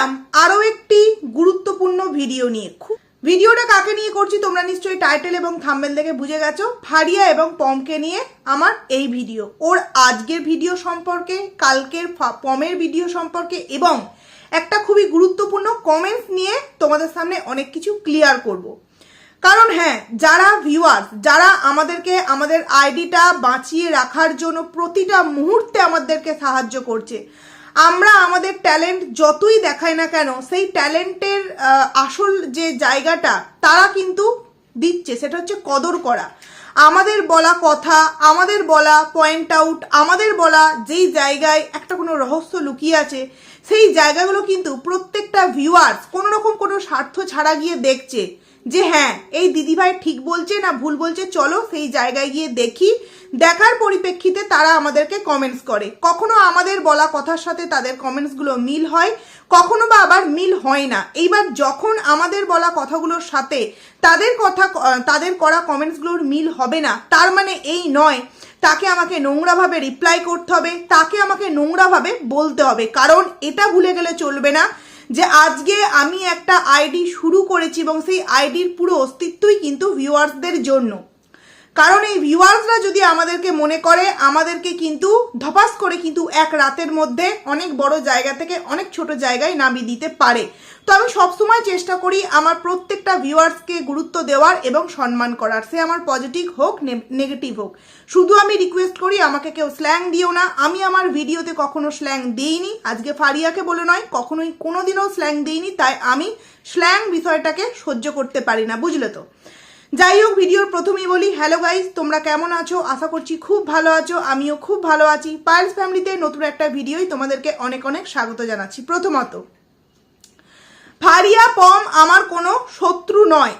এলাম আরও একটি গুরুত্বপূর্ণ ভিডিও নিয়ে। খুব ভিডিওটা কাকে নিয়ে করছি তোমরা নিশ্চয়ই টাইটেল এবং থাম্বেল দেখে বুঝে গেছো। ফারিয়া এবং পমকে নিয়ে আমার এই ভিডিও। ওর আজকের ভিডিও সম্পর্কে, কালকের পমের ভিডিও সম্পর্কে এবং একটা খুবই গুরুত্বপূর্ণ কমেন্টস নিয়ে তোমাদের সামনে অনেক কিছু ক্লিয়ার করব। কারণ হ্যাঁ যারা ভিউয়ার্স যারা আমাদেরকে, আমাদের আইডিটা বাঁচিয়ে রাখার জন্য প্রতিটা মুহূর্তে আমাদেরকে সাহায্য করছে আমরা আমাদের ট্যালেন্ট যতই দেখাই না কেন, সেই ট্যালেন্টের আসল যে জায়গাটা, তারা কিন্তু দিচ্ছে। সেটা হচ্ছে কদর করা। আমাদের বলা কথা, আমাদের বলা পয়েন্ট আউট আমাদের বলা যেই জায়গায় একটা কোনো রহস্য লুকিয়ে আছে, সেই জায়গাগুলো কিন্তু প্রত্যেকটা ভিউয়ার্স কোনো রকম কোনো স্বার্থ ছাড়া গিয়ে দেখছে। যে হ্যাঁ এই দিদিভাই ঠিক বলছে না ভুল বলছে, চলো সেই জায়গায় গিয়ে দেখি। দেখার পরিপ্রেক্ষিতে তারা আমাদেরকে কমেন্টস করে। কখনো আমাদের বলা কথার সাথে তাদের কমেন্টসগুলো মিল হয়, কখনো বা আবার মিল হয় না। এইবার যখন আমাদের বলা কথাগুলোর সাথে তাদের কথা, তাদের করা কমেন্টসগুলোর মিল হবে না, তার মানে এই নয়, তাকে আমাকে নোংরাভাবে রিপ্লাই করতে হবে, তাকে আমাকে নোংরাভাবে বলতে হবে। কারণ এটা ভুলে গেলে চলবে না। যে আজকে আমি একটা আইডি শুরু করেছি এবং সেই আইডির পুরো অস্তিত্বই কিন্তু ভিউয়ার্সদের জন্য। কারণ এই ভিউয়ার্সরা যদি আমাদেরকে মনে করে, আমাদেরকে কিন্তু ধপাস করে কিন্তু এক রাতের মধ্যে অনেক বড় জায়গা থেকে অনেক ছোট জায়গায় নামিয়ে দিতে পারে। তো আমি সবসময় চেষ্টা করি আমার প্রত্যেকটা ভিউয়ার্সকে গুরুত্ব দেওয়ার এবং সম্মান করার। সে আমার পজিটিভ হোক নেগেটিভ হোক। শুধু আমি রিকোয়েস্ট করি, আমাকে কেউ স্ল্যাং দিও না। আমি আমার ভিডিওতে কখনো স্ল্যাং দিইনি। আজকে ফারিয়াকে বলে নয়, কখনোই কোনোদিনও স্ল্যাং দিইনি। তাই আমি স্ল্যাং বিষয়টাকে সহ্য করতে পারি না, বুঝলে তো? যাই হোক, ভিডিওর প্রথমেই বলি হ্যালো গাইজ তোমরা কেমন আছো? আশা করছি খুব ভালো আছো, আমিও খুব ভালো আছি। পায়েলস ফ্যামিলিতে নতুন একটা ভিডিওই তোমাদেরকে অনেক অনেক স্বাগত জানাচ্ছি। প্রথমত, ফারিয়া পম আমার কোনো শত্রু নয়।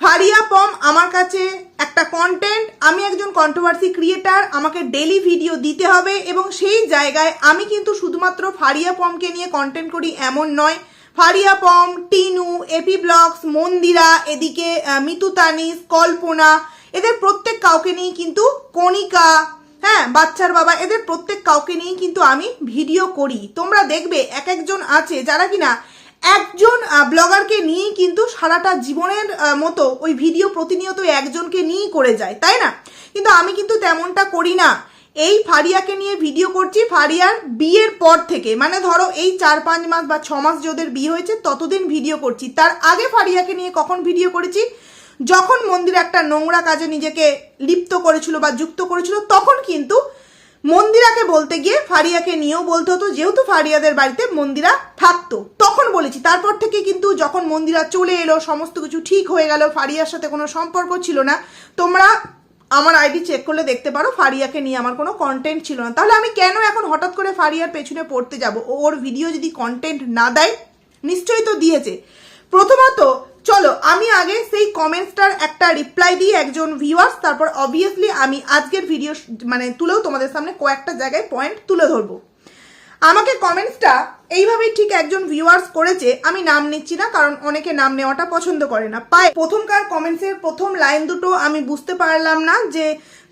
ফারিয়া পম আমার কাছে একটা কন্টেন্ট আমি একজন কন্ট্রোভার্সি ক্রিয়েটার আমাকে ডেলি ভিডিও দিতে হবে এবং সেই জায়গায় আমি কিন্তু শুধুমাত্র ফারিয়া পমকে নিয়ে কন্টেন্ট করি এমন নয় ফারিয়া পম টিনু এপি ব্লগস মন্দিরা এদিকে আহ, মিতু তানিস কল্পনা এদের প্রত্যেক কাউকে নিয়ে কিন্তু কণিকা হ্যাঁ বাচ্চার বাবা এদের প্রত্যেক কাউকে নিয়ে কিন্তু আমি ভিডিও করি। তোমরা দেখবে এক একজন আছে যারা কিনা একজন ব্লগারকে নিয়েই কিন্তু সারাটা জীবনের মতো ওই ভিডিও প্রতিনিয়ত একজনকে নিয়েই করে যায় তাই না? কিন্তু আমি কিন্তু তেমনটা করি না। এই ফারিয়াকে নিয়ে ভিডিও করছি, ফারিয়ার বিয়ের পর থেকে। মানে ধরো এই চার, পাঁচ মাস বা ছ মাস যাদের বিয়ে হয়েছে, ততদিন ভিডিও করছি। তার আগে ফারিয়াকে নিয়ে কখন ভিডিও করেছি? যখন মন্দির একটা নোংরা কাজে নিজেকে লিপ্ত করেছিল বা যুক্ত করেছিল, তখন কিন্তু মন্দিরাকে বলতে গিয়ে ফারিয়াকে নিয়েও বলতে হতো, যেহেতু ফারিয়াদের বাড়িতে মন্দিরা থাকতো। তখন বলেছি। তারপর থেকে কিন্তু যখন মন্দিরা চলে এলো, সমস্ত কিছু ঠিক হয়ে গেল, ফারিয়ার সাথে কোনো সম্পর্ক ছিল না, তোমরা আমার আইডি চেক করলে দেখতে পারো ফারিয়াকে নিয়ে আমার কোনো কন্টেন্ট ছিল না। তাহলে আমি কেন এখন হঠাৎ করে ফারিয়ার পেছনে পড়তে যাব? ওর ভিডিও যদি কন্টেন্ট না দেয়, নিশ্চয়ই তো দিয়েছে। প্রথমত, চলো, আমি আগে সেই কমেন্টসটার একটা রিপ্লাই দিই একজন ভিউয়ার্স তারপর অবভিয়াসলি আমি আজকের ভিডিও মানে তুলেও তোমাদের সামনে কয়েকটা জায়গায় পয়েন্ট তুলে ধরবো। আমাকে কমেন্টসটা এইভাবেই ঠিক একজন ভিউয়ার্স করেছে, আমি নাম নিচ্ছি না, কারণ অনেকে নাম নেওয়াটা পছন্দ করে না। পায় প্রথমকার কমেন্টসের প্রথম লাইন দুটো আমি বুঝতে পারলাম না যে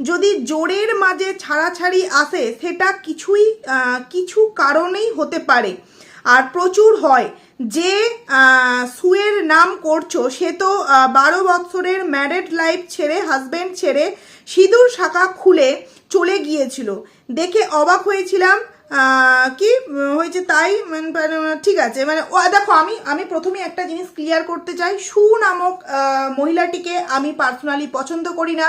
যদি জোরের মাঝে ছাড়াছাড়ি আসে, সেটা কিছুই কিছু কারণেই হতে পারে। আর প্রচুর হয় যে সুয়ের নাম করছ, সে তো বারো বৎসরের ম্যারেড লাইফ ছেড়ে হাজবেন্ড ছেড়ে সিঁদুর শাখা খুলে চলে গিয়েছিল। দেখে অবাক হয়েছিলাম কি হয়েছে তাই? মানে, মানে, ঠিক আছে। মানে ও দেখো আমি আমি প্রথমে একটা জিনিস ক্লিয়ার করতে চাই। সু নামক মহিলাটিকে আমি পার্সোনালি পছন্দ করি না।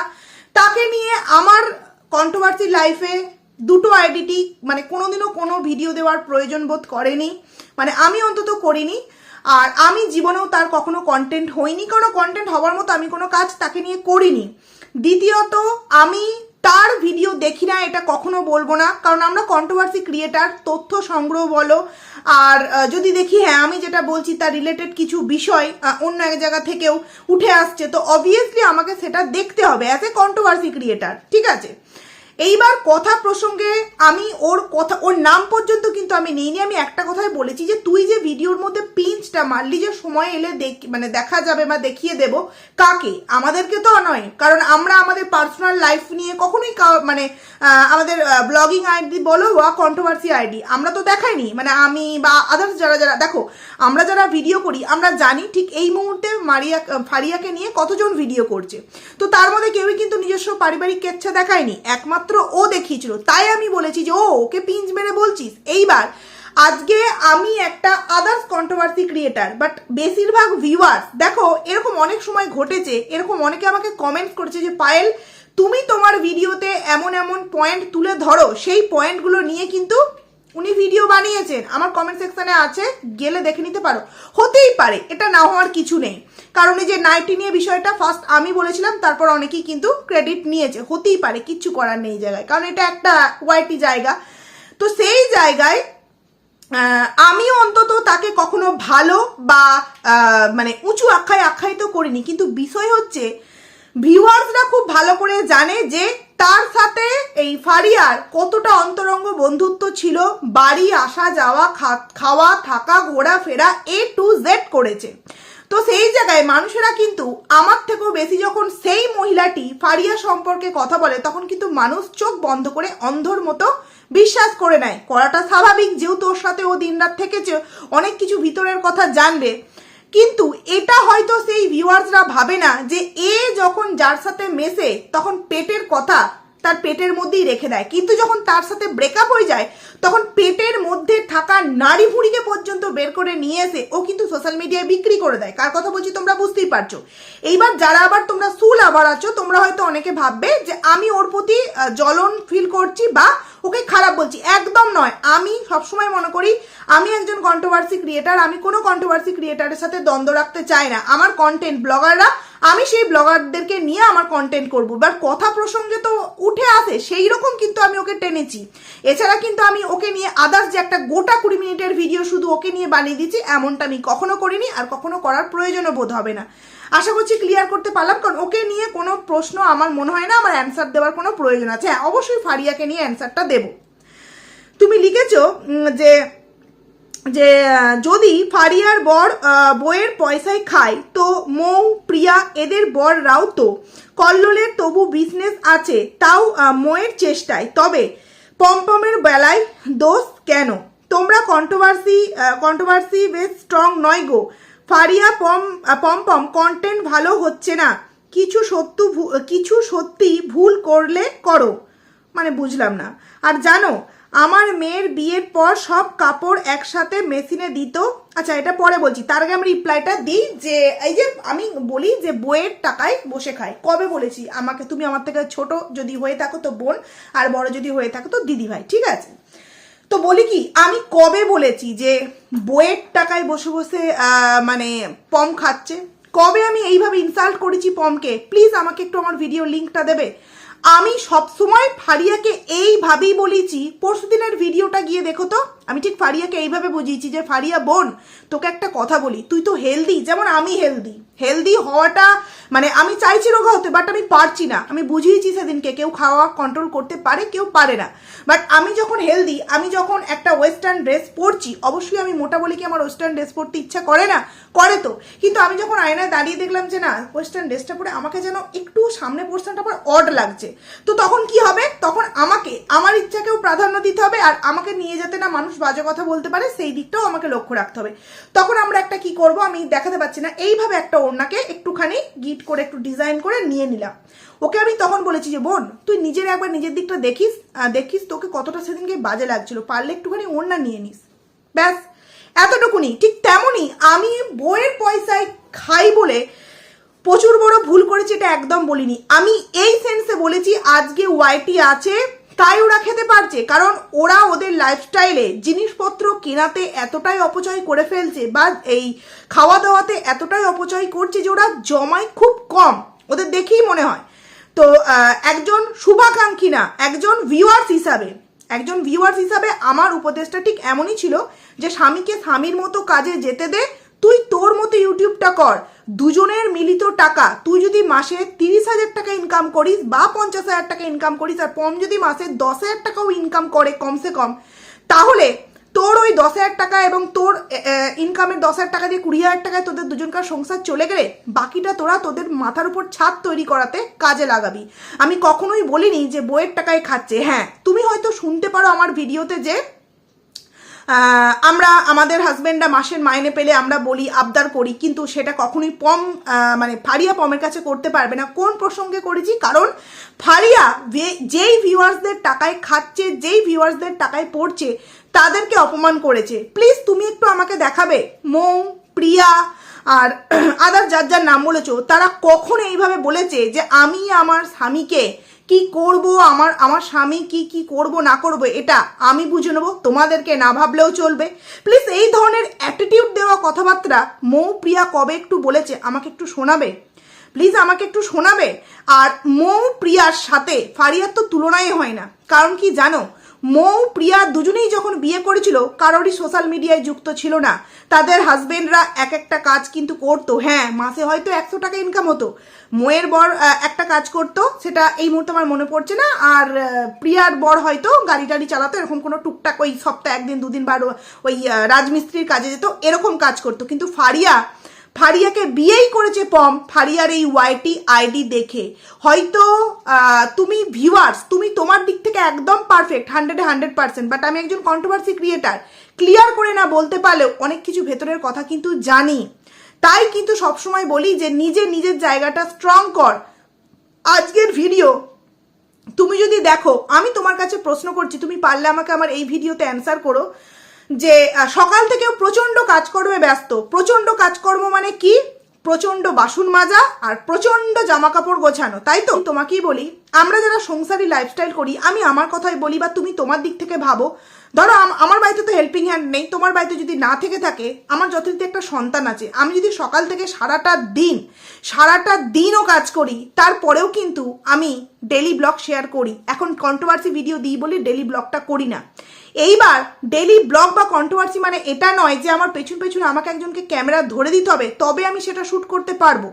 তাকে নিয়ে আমার কন্ট্রোভার্সি লাইফে দুটো আইডিটি মানে কোনোদিনও কোনো ভিডিও দেওয়ার প্রয়োজন বোধ করেনি। মানে আমি অন্তত করিনি। আর আমি জীবনেও তার কখনো কন্টেন্ট হইনি। কোনো কন্টেন্ট হওয়ার মতো আমি কোনো কাজ তাকে নিয়ে করিনি। দ্বিতীয়ত আমি তার ভিডিও দেখি না, এটা কখনো বলব না। কারণ আমরা কন্ট্রোভার্সি ক্রিয়েটার তথ্য সংগ্রহ বলো। আর যদি দেখি হ্যাঁ আমি যেটা বলছি তার রিলেটেড কিছু বিষয় অন্য এক জায়গা থেকেও উঠে আসছে, তো অবভিয়াসলি আমাকে সেটা দেখতে হবে অ্যাজ এ কন্ট্রোভার্সি ক্রিয়েটার ঠিক আছে? এইবার কথা প্রসঙ্গে আমি ওর কথা, ওর নাম পর্যন্ত কিন্তু আমি নিইনি। আমি একটা কথাই বলেছি যে, তুই যে ভিডিওর মধ্যে পিঞ্চ পিচটা মারলি যে সময় এলে দেখ মানে দেখা যাবে বা দেখিয়ে দেব, কাকে? আমাদেরকে তো নয়। কারণ আমরা আমাদের পার্সোনাল লাইফ নিয়ে কখনোই মানে আমাদের ব্লগিং আইডি বলো বা কন্ট্রোভার্সি আইডি আমরা তো দেখাইনি। মানে আমি বা আদার্স যারা যারা, দেখো, আমরা যারা ভিডিও করি, আমরা জানি ঠিক এই মুহূর্তে মারিয়া, ফারিয়াকে নিয়ে কতজন ভিডিও করছে। তো তার মধ্যে কেউই কিন্তু নিজস্ব পারিবারিক কেচ্ছা দেখায়নি। একমাত্র ও দেখিয়েছিল। তাই আমি বলেছি যে, ও, ওকে পিঞ্জ মেরে বলছিস? এইবার, আজকে আমি একটা আদার্স কন্ট্রোভার্সি ক্রিয়েটার বাট বেশিরভাগ ভিউয়ার্স দেখো, এরকম অনেক সময় ঘটেছে, এরকম অনেকে আমাকে কমেন্টস করেছে যে, পায়েল, তুমি তোমার ভিডিওতে এমন এমন পয়েন্ট তুলে ধরো, সেই পয়েন্টগুলো নিয়ে কিন্তু উনি ভিডিও বানিয়েছেন। আমার কমেন্ট সেকশনে আছে, গেলে দেখে নিতে পারো। হতেই পারে, এটা না হওয়ার কিছু নেই। কারণ যে নাইটি নিয়ে বিষয়টা ফার্স্ট আমি বলেছিলাম, তারপর অনেকেই কিন্তু ক্রেডিট নিয়েছে। হতেই পারে, কিচ্ছু করার নেই জায়গায়। কারণ এটা একটা ওয়াইটি জায়গা। তো সেই জায়গায় আমিও অন্তত তাকে কখনো ভালো বা মানে উঁচু আখ্যায় আখ্যায়িত করিনি। কিন্তু বিষয় হচ্ছে ভিউয়ার্সরা খুব ভালো করে জানে যে তার সাথে এই ফারিয়ার কতটা অন্তরঙ্গ বন্ধুত্ব ছিল, বাড়ি, আসা, যাওয়া খাওয়া, থাকা, ঘোরাফেরা এ টু জেড করেছে। তো সেই জায়গায় মানুষেরা কিন্তু আমার থেকেও বেশি যখন সেই মহিলাটি ফারিয়া সম্পর্কে কথা বলে, তখন কিন্তু মানুষ চোখ বন্ধ করে অন্ধর মতো বিশ্বাস করে নেয়। করাটা স্বাভাবিক, যেহেতু ওর সাথে ও দিনরাত থেকেছে, অনেক কিছু ভিতরের কথা জানবে কিন্তু এটা হয়তো সেই ভিউয়ার্সরা ভাবে না যে এ যখন যার সাথে মেশে তখন পেটের কথা তার পেটের মধ্যেই রেখে দেয়। কিন্তু যখন তার সাথে ব্রেকআপ হয়ে যায়, তখন পেটের মধ্যে থাকা নারী ভুড়িকে পর্যন্ত বের করে নিয়ে এসে ও কিন্তু সোশ্যাল মিডিয়ায় বিক্রি করে দেয়। কার কথা বলছি তোমরা বুঝতেই পারছ। এইবার যারা আবার তোমরা সুল আবার আছো, তোমরা হয়তো অনেকে ভাববে যে আমি ওর প্রতি জ্বলন ফিল করছি বা ওকে খারাপ বলছি। একদম নয়। আমি সবসময় মনে করি, আমি একজন কন্ট্রোভার্সি ক্রিয়েটার আমি কোনো কন্ট্রোভার্সি ক্রিয়েটারের সাথে দ্বন্দ্ব রাখতে চাই না। আমার কন্টেন্ট ব্লগাররা আমি সেই ব্লগারদেরকে নিয়ে আমার কন্টেন্ট করব। এবার কথা প্রসঙ্গে তো উঠে আসে সেই রকম কিন্তু আমি ওকে টেনেছি। এছাড়া কিন্তু আমি ওকে নিয়ে আদার্স যে একটা গোটা কুড়ি মিনিটের ভিডিও শুধু ওকে নিয়ে বানিয়ে দিচ্ছি এমনটা আমি কখনো করিনি আর কখনো করার প্রয়োজনও বোধ হবে না। আশা করছি ক্লিয়ার করতে পারলাম, কারণ ওকে নিয়ে কোনো প্রশ্ন আমার মনে হয় না, আমার অ্যান্সার দেওয়ার কোনো প্রয়োজন আছে। হ্যাঁ অবশ্যই ফারিয়াকে নিয়ে অ্যান্সারটা দেবো। তুমি লিখেছো যে যে যদি ফারিয়ার বর বইয়ের পয়সায় খায়, তো মৌ, প্রিয়া এদের বররাও তো কল্লোলের তবু বিজনেস আছে, তাও মোয়ের চেষ্টায়। তবে পম্পমের বেলায় দোষ কেন? তোমরা কন্ট্রোভার্সি কন্ট্রোভার্সি বেশ স্ট্রং নয় গো। ফারিয়া, পম পম্পম কন্টেন্ট ভালো হচ্ছে না। কিছু সত্য কিছু সত্যি ভুল করলে করো। মানে বুঝলাম না। আর জানো আমার মেয়ের বিয়ের পর সব কাপড় একসাথে মেশিনে দিত। আচ্ছা এটা পরে বলছি। তার আগে আমি রিপ্লাইটা দিই যে, এই যে আমি বলি যে, বইয়ের টাকায় বসে খায়। কবে বলেছি? আমাকে, তুমি আমার থেকে ছোট যদি হয়ে থাকো তো বোন, আর বড় যদি হয়ে থাকো তো দিদি ভাই, ঠিক আছে? তো বলি কি, আমি কবে বলেছি যে, বইয়ের টাকায় বসে বসে মানে পম খাচ্ছে? কবে আমি এইভাবে ইনসাল্ট করেছি পমকে? প্লিজ আমাকে একটু আমার ভিডিও লিঙ্কটা দেবে। আমি সবসময় ফারিয়াকে এইভাবেই বলেছি। পরশু দিনের ভিডিওটা গিয়ে দেখো তো। আমি ঠিক ফারিয়াকে এইভাবে বুঝিয়েছি যে, ফারিয়া, বোন, তোকে একটা কথা বলি। তুই তো হেলদি যেমন আমি হেলদি হেলদি হওয়াটা মানে আমি চাইছি রোগা হতে বাট আমি পারছি না। আমি বুঝিয়েছি সেদিনকে, কেউ খাওয়া কন্ট্রোল করতে পারে, কেউ পারে না। বাট আমি যখন হেলদি আমি যখন একটা ওয়েস্টার্ন ড্রেস পরছি, অবশ্যই আমি মোটা বলে কি আমার ওয়েস্টার্ন ড্রেস পরতে ইচ্ছা করে না? করে তো। কিন্তু আমি যখন আয়নায় দাঁড়িয়ে দেখলাম যে না ওয়েস্টার্ন ড্রেসটা পরে আমাকে যেন একটু সামনে পোর্শনটা পর অড লাগছে। তো তখন কি হবে? তখন আমাকে, আমার ইচ্ছাকেও প্রাধান্য দিতে হবে আর আমাকে নিয়ে যেতে না মানুষ বাজে কথা বলতে পারে, সেই দিকটাও আমাকে লক্ষ্য রাখতে হবে। তখন আমরা একটা কি করব? আমি দেখাতে পাচ্ছি না। এইভাবে একটা ওড়নাকে একটুখানি গিট করে, একটু ডিজাইন করে নিয়ে নিলাম। ওকে আমি তখন বলেছি যে, বোন, তুই নিজের একবার নিজের দিকটা দেখিস দেখিস তোকে কতটা সেদিনকে বাজে লাগছিল। পারলে একটুখানি ওড়না নিয়ে নিস। ব্যাস। এতটুকুনি, ঠিক তেমনই আমি বইয়ের পয়সায় খাই বলে প্রচুর বড় ভুল করেছি এটা একদম বলিনি। আমি এই সেন্সে বলেছি আজকে ওয়াইটি আছে, তাই ওরা খেতে পারছে। কারণ ওরা ওদের লাইফস্টাইলে জিনিসপত্র কেনাতে এতটাই অপচয় করে ফেলছে বা এই খাওয়া দাওয়াতে এতটাই অপচয় করছে যে ওরা জমায় খুব কম। ওদের দেখেই মনে হয়। তো একজন শুভাকাঙ্ক্ষী না, একজন ভিউয়ার্স হিসাবে। একজন ভিউয়ার্স হিসাবে আমার উপদেশটা ঠিক এমনই ছিল যে স্বামীকে স্বামীর মতো কাজে যেতে দে, তুই তোর মতো ইউটিউবটা কর। দুজনের মিলিত টাকা, তুই যদি মাসে তিরিশ হাজার টাকা ইনকাম করিস বা পঞ্চাশ হাজার টাকা ইনকাম করিস আর কম যদি মাসে দশ হাজার টাকাও ইনকাম করে কমসে কম, তাহলে তোর ওই দশ হাজার টাকা এবং তোর ইনকামের দশ হাজার টাকা দিয়ে কুড়ি হাজার টাকায় তোদের দুজনকার সংসার চলে গেলে বাকিটা তোরা তোদের মাথার উপর ছাদ তৈরি করাতে কাজে লাগাবি। আমি কখনোই বলিনি যে বইয়ের টাকায় খাচ্ছে। হ্যাঁ তুমি হয়তো শুনতে পারো আমার ভিডিওতে যে আমরা আমাদের হাজব্যান্ডরা মাসের মাইনে পেলে আমরা বলি, আবদার করি, কিন্তু সেটা কখনোই পম মানে ফারিয়া পমের কাছে করতে পারবে না। কোন প্রসঙ্গে করেছি? কারণ ফারিয়া যেই ভিউয়ার্সদের টাকায় খাচ্ছে, যেই ভিউয়ার্সদের টাকায় পড়ছে, তাদেরকে অপমান করেছে। প্লিজ তুমি একটু আমাকে দেখাবে? মৌ, প্রিয়া আর আদার যার যার নাম বলেছ, তারা কখন এইভাবে বলেছে যে, আমি আমার স্বামীকে কি করব? আমার আমার স্বামী কি কি করব, না করব, এটা আমি বুঝে নেব, তোমাদেরকে না ভাবলেও চলবে। প্লিজ এই ধরনের অ্যাটিটিউড দেওয়া কথাবার্তা মৌ প্রিয়া কবে একটু বলেছে, আমাকে একটু শোনাবে? প্লিজ আমাকে একটু শোনাবে। আর মৌ প্রিয়ার সাথে ফারিয়ার তো তুলনাই হয় না। কারণ কি জানো? মৌ, প্রিয়া দুজনেই যখন বিয়ে করেছিল, কারোরই সোশ্যাল মিডিয়ায় যুক্ত ছিল না। তাদের হাজবেন্ডরা এক একটা কাজ কিন্তু করতো। হ্যাঁ মাসে হয়তো একশো টাকা ইনকাম হতো। মোয়ের বর একটা কাজ করতো, সেটা এই মুহূর্তে আমার মনে পড়ছে না। আর প্রিয়ার বর হয়তো গাড়ি টাড়ি চালাতো, এরকম কোনো টুকটাক ওই সপ্তাহে একদিন, দুদিন বা ওই রাজমিস্ত্রির কাজে যেত, এরকম কাজ করতো। কিন্তু ফারিয়া ফারিয়াকে বিয়েই করেছে পম, ফারিয়ার এই ওয়াইটি আইডি দেখে। হয়তো তুমি ভিউয়ার্স তুমি তোমার দিক থেকে একদম পারফেক্ট হান্ড্রেডে হান্ড্রেড পার্সেন্ট বাট আমি একজন কন্ট্রোভার্সি ক্রিয়েটার ক্লিয়ার করে না বলতে পারলেও অনেক কিছু ভেতরের কথা কিন্তু জানি। তাই কিন্তু সবসময় বলি যে, নিজে নিজের জায়গাটা স্ট্রং কর। আজকের ভিডিও তুমি যদি দেখো, আমি তোমার কাছে প্রশ্ন করছি, তুমি পারলে আমাকে আমার এই ভিডিওতে অ্যান্সার করো। যে সকাল থেকেও প্রচণ্ড কাজকর্মে ব্যস্ত। প্রচণ্ড কাজকর্ম মানে কি? প্রচণ্ড বাসন মাজা আর প্রচণ্ড জামা কাপড় গোছানো, তাই তো? তোমাকেই বলি, আমরা যারা সংসারী লাইফস্টাইল করি, আমি আমার কথাই বলি বা তুমি তোমার দিক থেকে ভাবো, ধরো আমার বাড়িতে তো হেল্পিং হ্যান্ড নেই, তোমার বাড়িতে যদি না থেকে থাকে, আমার যথারীতি একটা সন্তান আছে, আমি যদি সকাল থেকে সারাটা দিন, সারাটা দিনও কাজ করি, তারপরেও কিন্তু আমি ডেলি ব্লগ শেয়ার করি, এখন কন্ট্রোভার্সি ভিডিও দিই বলে ডেলি ব্লগটা করি না। এইবার ডেলি ব্লগ বা কন্ট্রোভার্সি মানে এটা নয় যে আমার পেছন পেছন আমাকে একজনকে ক্যামেরা ধরে দিতে হবে, তবে আমি সেটা শ্যুট করতে পারব।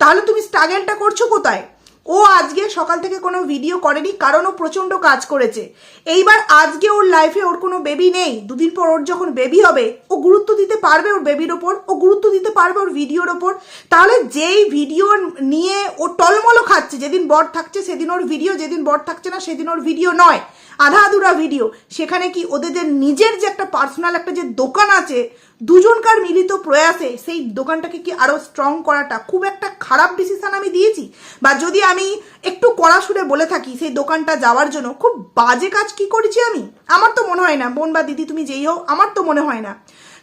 তাহলে তুমি স্ট্রাগেলটা করছ কোথায়? ও আজকে সকাল থেকে কোনো ভিডিও করেনি, কারণ ও প্রচণ্ড কাজ করেছে। এইবার আজকে ওর লাইফে ওর কোনো বেবি নেই, দুদিন পর ওর যখন বেবি হবে, ও গুরুত্ব দিতে পারবে ওর বেবির ওপর, ও গুরুত্ব দিতে পারবে ওর ভিডিওর ওপর। তাহলে যেই ভিডিও নিয়ে ও টলমলো খাচ্ছে, যেদিন বর থাকছে সেদিন ওর ভিডিও যেদিন বর থাকছে না সেদিন ওর ভিডিও নয়। আধা আধুরা ভিডিও, সেখানে কি ওদের নিজের যে একটা পার্সোনাল একটা যে দোকান আছে, দুজনকার মিলিত প্রয়াসে সেই দোকানটাকে কি আরও স্ট্রং করাটা খুব একটা খারাপ ডিসিশন আমি দিয়েছি? বা যদি আমি একটু কড়া সুরে বলে থাকি, সেই দোকানটা যাওয়ার জন্য খুব বাজে কাজ কি করেছি আমি? আমার তো মনে হয় না। বোন বা দিদি, তুমি যেই হও, আমার তো মনে হয় না।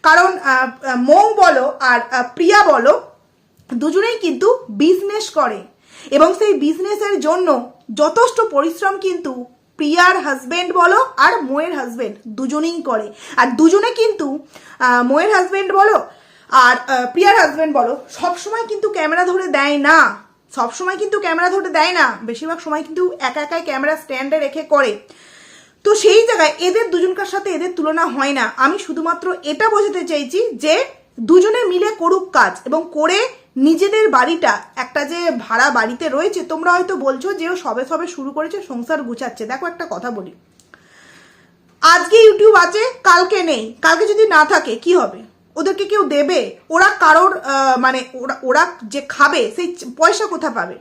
কারণ মৌ বলো আর প্রিয়া বলো, দুজনেই কিন্তু বিজনেস করে। এবং সেই বিজনেসের জন্য যথেষ্ট পরিশ্রম কিন্তু প্রিয়ার হাজবেন্ড বলো আর মোয়ের হাজবেন্ড দুজনেই করে। আর দুজনে কিন্তু মোয়ের হাজবেন্ড বলো আর প্রিয়ার হাজবেন্ড বলো, সবসময় কিন্তু ক্যামেরা ধরে দেয় না। সবসময় কিন্তু ক্যামেরা ধরে দেয় না। বেশিরভাগ সময় কিন্তু একা একাই ক্যামেরা স্ট্যান্ডে রেখে করে। তো সেই জায়গায় এদের দুজনকার সাথে এদের তুলনা হয় না। আমি শুধুমাত্র এটা বোঝাতে চাইছি যে দুজনে মিলে করুক কাজ এবং করে নিজেদের বাড়িটা, একটা যে ভাড়া বাড়িতে রয়েছে, তোমরা হয়তো বলছো যে ও সবে সবে শুরু করেছে, সংসার গুছাচ্ছে। দেখো একটা কথা বলি। আজকে ইউটিউব আছে, কালকে নেই। কালকে যদি না থাকে, কি হবে? ওদেরকে কেউ দেবে? ওরা কারোর মানে ওরা ওরা যে খাবে, সেই পয়সা কোথা পাবে?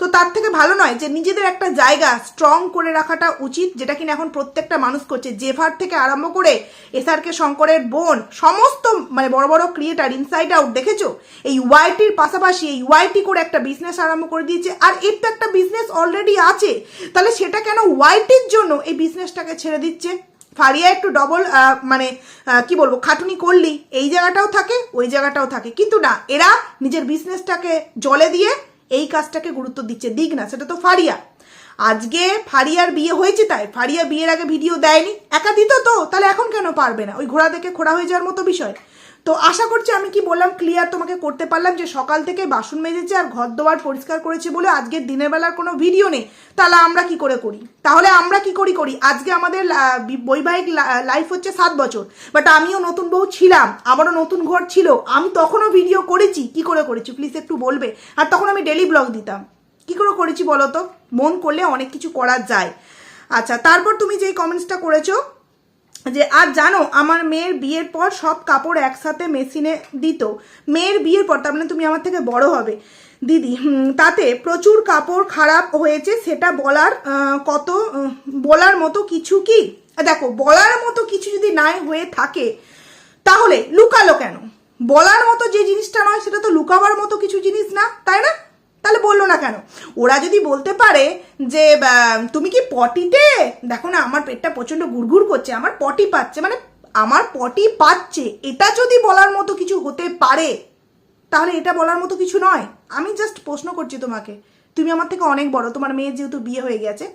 তো তার থেকে ভালো নয় যে নিজেদের একটা জায়গা স্ট্রং করে রাখাটা উচিত, যেটা কিনা এখন প্রত্যেকটা মানুষ করছে। জেভার থেকে আরম্ভ করে এসআরকে শঙ্করের বোন, সমস্ত মানে বড় বড় ক্রিয়েটার ইনসাইড আউট দেখেছ? এই ওয়াইটির পাশাপাশি এই ওয়াইটি করে একটা বিজনেস আরম্ভ করে দিয়েছে, আর এর তো একটা বিজনেস অলরেডি আছে। তাহলে সেটা কেন ওয়াইটির জন্য এই বিজনেসটাকে ছেড়ে দিচ্ছে? ফারিয়া একটু ডবল মানে কি বলব, খাটুনি করলি। এই জায়গাটাও থাকে, ওই জায়গাটাও থাকে। কিন্তু না, এরা নিজের বিজনেসটাকে জলে দিয়ে এই কাজটাকে গুরুত্ব দিচ্ছে। দিক না, সেটা তো ফারিয়া। আজকে ফারিয়ার বিয়ে হয়েছে তাই, ফারিয়া বিয়ের আগে ভিডিও দেয়নি। একা দিত তো, তাহলে এখন কেন পারবে না? ওই ঘোড়া দেখে খোড়া হয়ে যাওয়ার মতো বিষয়। তো আশা করছি আমি কি বললাম ক্লিয়ার তোমাকে করতে পারলাম যে সকাল থেকে বাসন মেজেছে আর ঘর দোয়ার পরিষ্কার করেছে বলে আজকের দিনের বেলার কোনো ভিডিও নেই। তাহলে আমরা কি করে করি? তাহলে আমরা কি করি করি? আজকে আমাদের বৈবাহিক লাইফ হচ্ছে সাত বছর। বাট আমিও নতুন বউ ছিলাম, আমারও নতুন ঘর ছিল। আমি তখনও ভিডিও করেছি। কি করে করেছি? প্লিজ একটু বলবে। আর তখন আমি ডেলি ব্লগ দিতাম। কি করে করেছি বলো তো? মন করলে অনেক কিছু করা যায়। আচ্ছা তারপর তুমি যেই কমেন্টসটা করেছ যে, আর জানো, আমার মেয়ের বিয়ের পর সব কাপড় একসাথে মেশিনে দিত। মেয়ের বিয়ের পর, তার মানে তুমি আমার থেকে বড় হবে। দিদি তাতে প্রচুর কাপড় খারাপ হয়েছে, সেটা বলার কত বলার মতো কিছু কি? দেখো, বলার মতো কিছু যদি নাই হয়ে থাকে, তাহলে লুকালো কেন? বলার মতো যে জিনিসটা নয়, সেটা তো লুকাবার মতো কিছু জিনিস না, তাই না? তাহলে বলল না কেন? ওরা যদি বলতে পারে যে তুমি কি পটিতে? দেখো না, আমার পেটটা প্রচণ্ড গুড়গুড় করছে, আমার পটি পাচ্ছে মানে আমার পটি পাচ্ছে। এটা যদি বলার মতো কিছু হতে পারে, তাহলে এটা বলার মতো কিছু নয়। আমি জাস্ট প্রশ্ন করছি তোমাকে। তুমি আমার থেকে অনেক বড়, তোমার মেয়ের যেহেতু বিয়ে হয়ে গেছে,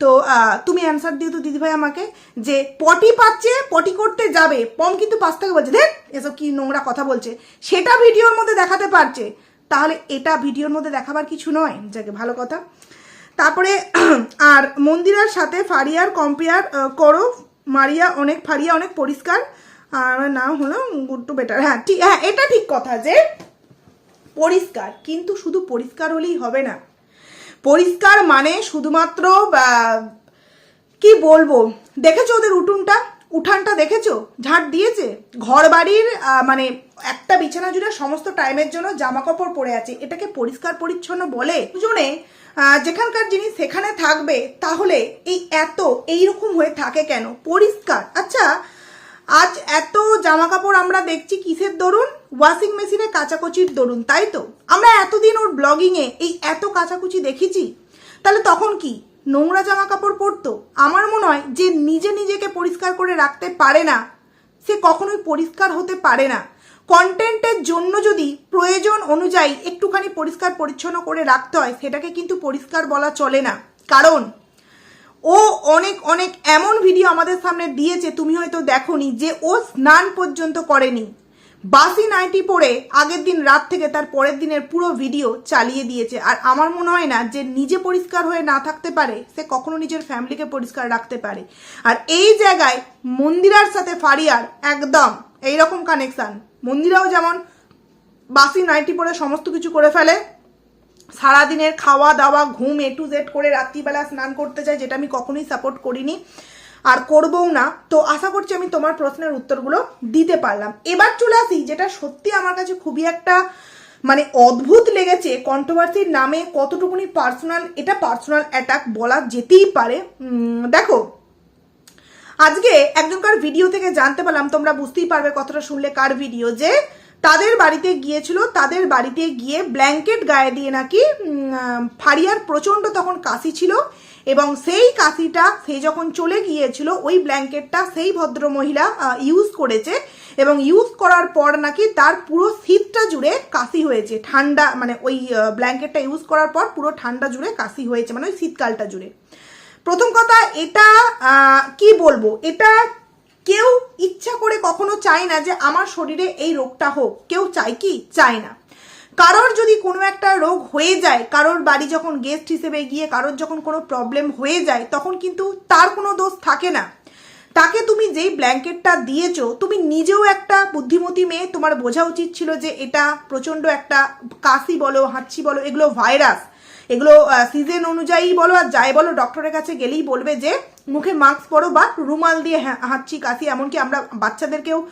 তো তুমি অ্যান্সার দিও তো দিদিভাই আমাকে যে, পটি পাচ্ছে, পটি করতে যাবে, পম কিন্তু পাশ থেকে বলছে, দেখ, এসব কি নোংরা কথা বলছে? সেটা ভিডিওর মধ্যে দেখাতে পারছে। তাহলে এটা ভিডিওর মধ্যে দেখাবার কিছু নয়, যাকে ভালো কথা। তারপরে, আর মন্দিরার সাথে ফারিয়ার, কম্পেয়ার করো, মারিয়া, অনেক ফারিয়া, অনেক পরিষ্কার। আর নাম হলো গুড্ডু বেটার। হ্যাঁ ঠিক হ্যাঁ এটা ঠিক কথা যে পরিষ্কার, কিন্তু শুধু পরিষ্কার হলেই হবে না। পরিষ্কার মানে শুধুমাত্র কি বলব? দেখেছ ওদের উঠোনটা? উঠানটা দেখেছ? ঝাড় দিয়েছে? ঘর বাড়ির মানে একটা বিছানা জুড়ে সমস্ত টাইমের জন্য জামা কাপড় পরে আছে। এটাকে পরিষ্কার পরিচ্ছন্ন বলে? দুজনে যেখানকার জিনিস সেখানে থাকবে, তাহলে এই এত, এইরকম হয়ে থাকে কেন? পরিষ্কার। আচ্ছা আজ এত জামা কাপড় আমরা দেখছি কিসের দরুন? ওয়াশিং মেশিনে কাচাকুচির দরুন, তাই তো? আমরা এতদিন ওর ব্লগিংয়ে এই এত কাচাকুচি দেখেছি। তাহলে তখন কি? নোংরা জামা কাপড় পরতো। আমার মনে হয় যে নিজে নিজেকে পরিষ্কার করে রাখতে পারে না। সে কখনোই পরিষ্কার হতে পারে না। কন্টেন্টের জন্য যদি প্রয়োজন অনুযায়ী একটুখানি পরিষ্কার পরিচ্ছন্ন করে রাখতে হয়, সেটাকে কিন্তু পরিষ্কার বলা চলে না। কারণ, ও অনেক অনেক এমন ভিডিও আমাদের সামনে দিয়েছে, তুমি হয়তো দেখোনি, যে ও স্নান পর্যন্ত করেনি। বাসি নাইটি পরে আগের দিন রাত থেকে তার পরের দিনের পুরো ভিডিও চালিয়ে দিয়েছে। আর আমার মনে হয় না যে নিজে পরিষ্কার হয়ে না থাকতে পারে, সে কখনো নিজের ফ্যামিলিকে পরিষ্কার রাখতে পারে। আর এই জায়গায় মন্দিরার সাথে ফারিয়ার একদম এইরকম কানেকশন মন্দিরাও যেমন বাসি নাইটি পরে সমস্ত কিছু করে ফেলে, সারাদিনের খাওয়া দাওয়া ঘুম এ টু জেড করে রাত্রিবেলা স্নান করতে চাই যেটা আমি কখনোই সাপোর্ট করিনি। আর করবও না। তো আশা করছি আমি তোমার প্রশ্নের উত্তরগুলো দিতে পারলাম। এবার চলে আসি, যেটা সত্যি আমার কাছে খুবই একটা মানে অদ্ভুত লেগেছে কন্ট্রোভার্সির নামে কতটুকুনি পার্সোনাল এটা পার্সোনাল অ্যাটাক বলা যেতেই পারে। দেখো, আজকে একজনকার ভিডিও থেকে জানতে পারলাম, তোমরা বুঝতেই পারবে কতটা শুনলে কার ভিডিও যে তাদের বাড়িতে গিয়েছিল, তাদের বাড়িতে গিয়ে ব্ল্যাঙ্কেট গায়ে দিয়ে নাকি ফারিয়ার প্রচণ্ড তখন কাশি ছিল। এবং সেই কাশিটা সে যখন চলে গিয়েছিল, ওই ব্ল্যাঙ্কেটটা সেই ভদ্র মহিলা ইউজ করেছে এবং ইউজ করার পর নাকি তার পুরো শীতটা জুড়ে কাশি হয়েছে। ঠান্ডা মানে ওই ব্ল্যাঙ্কেটটা ইউজ করার পর পুরো ঠান্ডা জুড়ে কাশি হয়েছে মানে ওই শীতকালটা জুড়ে। প্রথম কথা, এটা কি বলব? এটা কেউ ইচ্ছা করে কখনো চায় না যে আমার শরীরে এই রোগটা হোক। কেউ চায় কি? চায় না। কারোর যদি কোনো একটা রোগ হয়ে যায়, কারোর বাড়ি যখন গেস্ট হিসেবে গিয়ে কারোর যখন কোনো প্রবলেম হয়ে যায়, তখন কিন্তু তার কোনো দোষ থাকে না। তাকে তুমি যেই ব্ল্যাঙ্কেটটা দিয়েছ, তুমি নিজেও একটা বুদ্ধিমতী মেয়ে, তোমার বোঝা উচিত ছিল যে এটা প্রচণ্ড একটা কাশি বলো, হাঁচি বলো, এগুলো ভাইরাস এগুলো সিজন অনুযায়ী বলো আর যাই বলো ডক্টরের কাছে গেলেই বলবে যে মুখে মাস্ক পরো বা রুমাল দিয়ে হ্যাঁ- হাঁচি কাশি, এমনকি আমরা বাচ্চাদেরকেও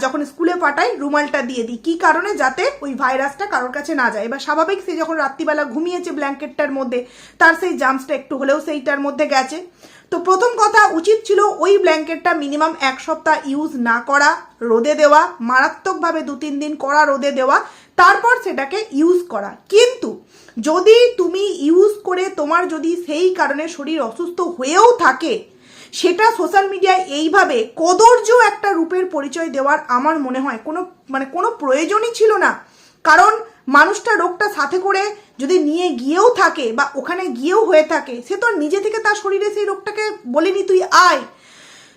যখন স্কুলে পাঠাই, রুমালটা দিয়ে দিই। কি কারণে? যাতে ওই ভাইরাসটা কারোর কাছে না যায়। এবার স্বাভাবিক সে যখন রাত্রিবেলা ঘুমিয়েছে ব্ল্যাঙ্কেটটার মধ্যে, তার সেই জামসটা একটু হলেও সেইটার মধ্যে গেছে। তো প্রথম কথা উচিত ছিল ওই ব্ল্যাঙ্কেটটা মিনিমাম এক সপ্তাহ ইউজ না করা, রোদে দেওয়া, মারাত্মকভাবে দু তিন দিন করা রোদে দেওয়া তারপর সেটাকে ইউজ করা। কিন্তু যদি তুমি ইউজ করে তোমার যদি সেই কারণে শরীর অসুস্থ হয়েও থাকে, সেটা সোশ্যাল মিডিয়ায় এইভাবে কদর্য একটা রূপের পরিচয় দেওয়ার আমার মনে হয় কোনো মানে কোনো প্রয়োজনই ছিল না। কারণ মানুষটা রোগটা সাথে করে যদি নিয়ে গিয়েও থাকে বা ওখানে গিয়েও হয়ে থাকে, সে তো নিজে থেকে তার শরীরে সেই রোগটাকে বলেনি, তুই আয়।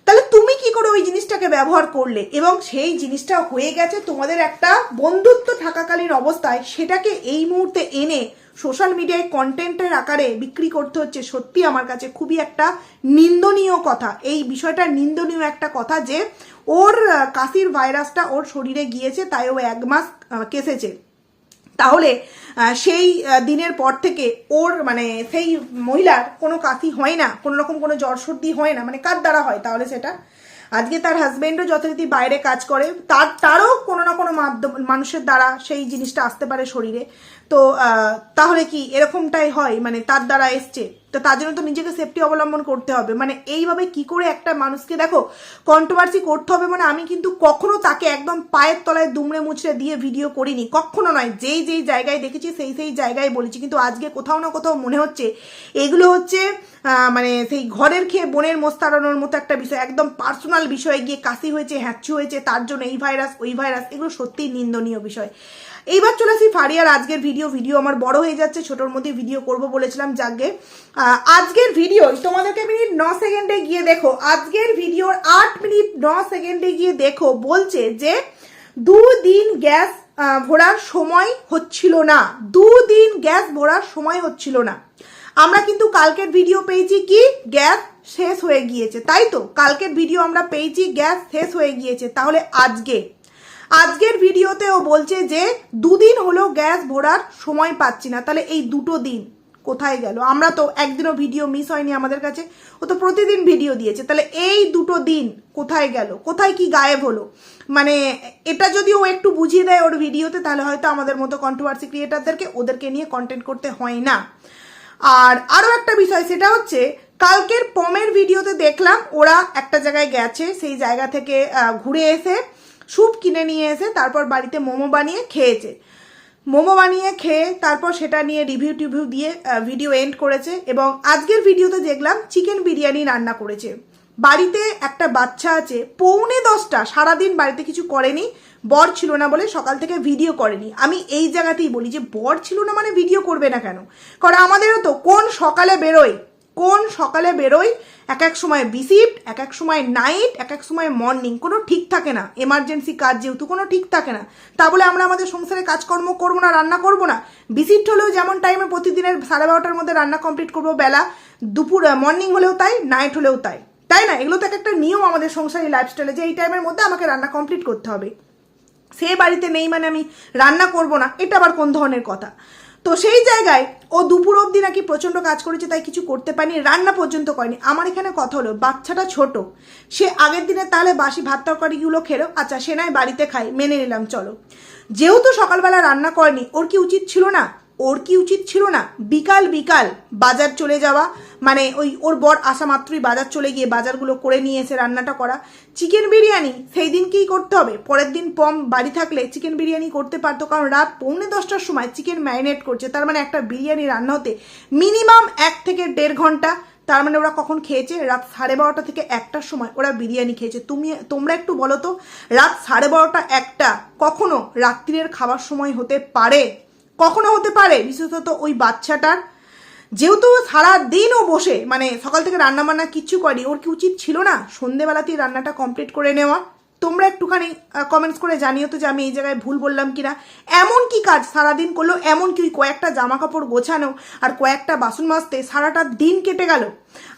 তাহলে তুমি কি করে ওই জিনিসটাকে ব্যবহার করলে? এবং সেই জিনিসটা হয়ে গেছে তোমাদের একটা বন্ধুত্ব থাকাকালীন অবস্থায়। সেটাকে এই মুহূর্তে এনে সোশ্যাল মিডিয়ায় কন্টেন্টের আকারে বিক্রি করতে হচ্ছে। সত্যি আমার কাছে খুবই একটা নিন্দনীয় কথা। এই বিষয়টা নিন্দনীয় একটা কথা যে, ওর কাশির ভাইরাসটা ওর শরীরে গিয়েছে, তাই ও এক মাস কেসেছে তাহলে সেই দিনের পর থেকে ওর মানে সেই মহিলার কোনো কাশি হয় না, কোনো রকম কোনো জ্বর সর্দি হয় না মানে কার দ্বারা হয় তাহলে সেটা? আজকে তার হাজব্যান্ডও যথারীতি বাইরে কাজ করে, তার, তারও কোনো না কোনো মাধ্যম, মানুষের দ্বারা সেই জিনিসটা আসতে পারে শরীরে। তো তাহলে কি এরকমটাই হয়? মানে তার দ্বারা এসছে? তো তার জন্য তো নিজেকে সেফটি অবলম্বন করতে হবে। মানে এইভাবে কি করে একটা মানুষকে দেখো কন্ট্রোভার্সি করতে হবে মানে আমি কিন্তু কখনো তাকে একদম পায়ের তলায় দুমড়ে মুচড়ে দিয়ে ভিডিও করিনি। কখনো নয়, যেই যেই জায়গায় দেখেছি সেই সেই জায়গায় বলেছি। কিন্তু আজকে কোথাও না কোথাও মনে হচ্ছে, এগুলো হচ্ছে মানে সেই ঘরের খেয়ে বনের মোস্তারানোর মতো একটা বিষয়, একদম পার্সোনাল বিষয়ে গিয়ে কাশি হয়েছে, হ্যাঁচু হয়েছে, তার জন্য এই ভাইরাস ওই ভাইরাস এগুলো সত্যিই নিন্দনীয় বিষয়। এইবার চলে আসি ফারিয়ার আজকের ভিডিও। ভিডিও আমার বড় হয়ে যাচ্ছে, ছোটোর মধ্যে ভিডিও করব বলেছিলাম যাকে আজকের ভিডিও তোমাদেরকে মিনিট, ন সেকেন্ডে গিয়ে দেখো। আজকের ভিডিওর আট মিনিট, ন সেকেন্ডে গিয়ে দেখো, বলছে যে, দুদিন গ্যাস ভরার সময় হচ্ছিল না। দুদিন গ্যাস ভরার সময় হচ্ছিল না। আমরা কিন্তু কালকের ভিডিও পেয়েছি কি? গ্যাস শেষ হয়ে গিয়েছে। তাই তো? কালকের ভিডিও আমরা পেয়েছি, গ্যাস শেষ হয়ে গিয়েছে। তাহলে আজকে আজকের ভিডিওতে ও বলছে যে দুদিন হলো গ্যাস ভরার সময় পাচ্ছি না। তাহলে এই দুটো দিন কোথায় গেল? আমরা তো একদিনও ভিডিও মিস হয়নি আমাদের কাছে। ও তো প্রতিদিন ভিডিও দিয়েছে। তাহলে এই দুটো দিন কোথায় গেল? কোথায় কি গায়েব হলো? মানে এটা যদি ও একটু বুঝিয়ে দেয় ওর ভিডিওতে, তাহলে হয়তো আমাদের মতো কন্ট্রোভার্সি ক্রিয়েটারদেরকে ওদেরকে নিয়ে কন্টেন্ট করতে হয় না। আর আরও একটা বিষয়, সেটা হচ্ছে কালকের পমের ভিডিওতে দেখলাম ওরা একটা জায়গায় গেছে, সেই জায়গা থেকে ঘুরে এসে স্যুপ কিনে নিয়ে এসে তারপর বাড়িতে মোমো বানিয়ে খেয়েছে। মোমো বানিয়ে খেয়ে তারপর সেটা নিয়ে রিভিউ টিভিউ দিয়ে ভিডিও এন্ড করেছে এবং আজকের ভিডিওতে দেখলাম চিকেন বিরিয়ানি রান্না করেছে। বাড়িতে একটা বাচ্চা আছে, পৌনে দশটা, সারাদিন বাড়িতে কিছু করেনি, বর ছিল না বলে সকাল থেকে ভিডিও করেনি। আমি এই জায়গাতেই বলি যে, বর ছিল না মানে ভিডিও করবে না কেন? কারণ আমাদেরও তো কোন সকালে বেরোয় কোন সকালে বেরোয় এক এক সময় বিসিফট এক এক সময় নাইট এক এক সময় মর্নিং। কোনো ঠিক থাকে না। এমার্জেন্সি কাজ যেহেতু কোনো ঠিক থাকে না। তা বলে আমরা আমাদের সংসারে কাজকর্ম করব না, রান্না করব না? বিসিফট হলেও যেমন টাইমে প্রতিদিনের সাড়ে বারোটার মধ্যে রান্না কমপ্লিট করব, বেলা দুপুর মর্নিং হলেও তাই নাইট হলেও তাই। তাই না? এগুলো তো এক একটা নিয়ম আমাদের সংসারী লাইফস্টাইলে যে এই টাইমের মধ্যে আমাকে রান্না কমপ্লিট করতে হবে। সে বাড়িতে নেই মানে আমি রান্না করব না। এটা আবার কোন ধরনের কথা? তো সেই জায়গায় ও দুপুর অবধি নাকি প্রচণ্ড কাজ করেছে, তাই কিছু করতে পারেনি, রান্না পর্যন্ত করেনি। আমার এখানে কথা হলো, বাচ্চাটা ছোট, সে আগের দিনে তাহলে বাসি ভাত তরকারিগুলো খেলো আচ্ছা সে বাড়িতে খাই মেনে নিলাম, চলো। যেহেতু সকালবেলা রান্না করেনি, ওর কি উচিত ছিল না? ওর কি উচিত ছিল না? বিকাল বিকাল বাজার চলে যাওয়া। মানে ওই ওর বর আসা মাত্রই বাজার চলে গিয়ে বাজারগুলো করে নিয়ে এসে রান্নাটা করা। চিকেন বিরিয়ানি, সেই দিন কি করতে হবে? পরের দিন পম বাড়ি থাকলে চিকেন বিরিয়ানি করতে পারতো। কারণ রাত পৌনে দশটার সময় চিকেন ম্যারিনেট করছে। তার মানে একটা বিরিয়ানি রান্না হতে মিনিমাম এক থেকে দেড় ঘণ্টা। তার মানে ওরা কখন খেয়েছে? রাত সাড়ে বারোটা থেকে একটার সময় ওরা বিরিয়ানি খেয়েছে। তুমি, তোমরা একটু বলো তো, রাত সাড়ে বারোটা, একটা কখনো রাত্রির খাবার সময় হতে পারে? কখনো হতে পারে, বিশেষত ওই বাচ্চাটার। যেহেতু সারা দিনও বসে মানে সকাল থেকে রান্না বান্না কিচ্ছু করি ওর কি উচিত ছিল না সন্ধেবেলাতেই রান্নাটা কমপ্লিট করে নেওয়া? তোমরা একটুখানি কমেন্টস করে জানিও তো যে আমি এই জায়গায় ভুল বললাম কিনা। এমন কি কাজ সারাদিন করল, এমন কি ওই কয়েকটা জামা কাপড় গোছানো আর কয়েকটা বাসন মাজতে সারাটা দিন কেটে গেল?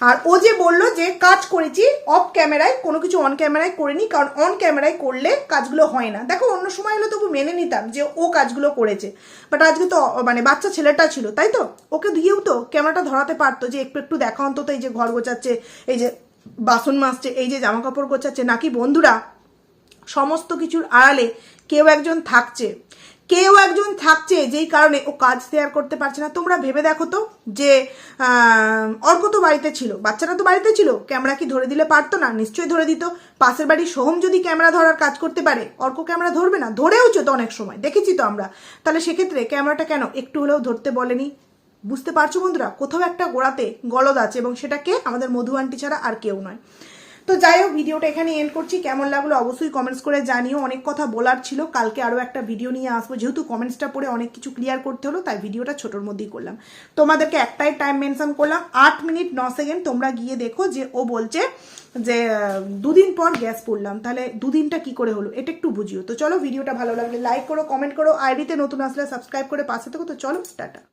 আর ও যে বলল যে, কাজ করেছি অফ ক্যামেরায় কোনো কিছু অন ক্যামেরায় করিনি, কারণ অন ক্যামেরায় করলে কাজগুলো হয় না। দেখো, অন্য সময় হলে তবু মেনে নিতাম যে, ও কাজগুলো করেছে। বাট আজকে তো মানে বাচ্চা ছেলেটা ছিল, তাই তো? ওকে দিয়েও তো ক্যামেরাটা ধরাতে পারতো যে, একটু একটু দেখা অন্তত এই যে ঘর গোছাচ্ছে, এই যে বাসন মাজছে, এই যে জামা কাপড় গোছাচ্ছে। নাকি বন্ধুরা সমস্ত কিছুর আড়ালে কেউ একজন থাকছে। কেউ একজন থাকছে যেই কারণে ও কাজ শেয়ার করতে পারছে না। তোমরা ভেবে দেখো তো যে অর্ক তো বাড়িতে ছিল। বাচ্চারা তো বাড়িতে ছিল। ক্যামেরা কি ধরে দিলে পারতো না? নিশ্চয়ই ধরে দিত। পাশের বাড়ির সোহম যদি ক্যামেরা ধরার কাজ করতে পারে, অর্ক ক্যামেরা ধরবে না? ধরেওছে তো অনেক সময়। দেখেছি তো আমরা। তাহলে সেক্ষেত্রে ক্যামেরাটা কেন একটু হলেও ধরতে বলেনি? বুঝতে পারছ বন্ধুরা? কোথাও একটা গোড়াতে গলদ আছে এবং সেটাকে আমাদের মধু আন্টি ছাড়া আর কেউ নয়। তো যাই হোক, ভিডিওটা এখানে এন্ড করছি। কেমন লাগল অবশ্যই কমেন্টস করে জানিও। অনেক কথা বলার ছিল। কালকে আরও একটা ভিডিও নিয়ে আসব। যেহেতু কমেন্টসটা পড়ে অনেক কিছু ক্লিয়ার করতে হলো, তাই ভিডিওটা ছোটোর মধ্যেই করলাম। তোমাদেরকে একটাই টাইম মেনশন করলাম। আট মিনিট ন সেকেন্ড তোমরা গিয়ে দেখো যে ও বলছে যে দুদিন পর গ্যাস পড়লাম। তাহলে দুদিনটা কি করে হলো? এটা একটু বুঝিও। তো চলো ভিডিওটা ভালো লাগলে লাইক করো কমেন্ট করো। আইডিতে নতুন আসলে সাবস্ক্রাইব করে পাশে থেকো। তো চলো, টাটা।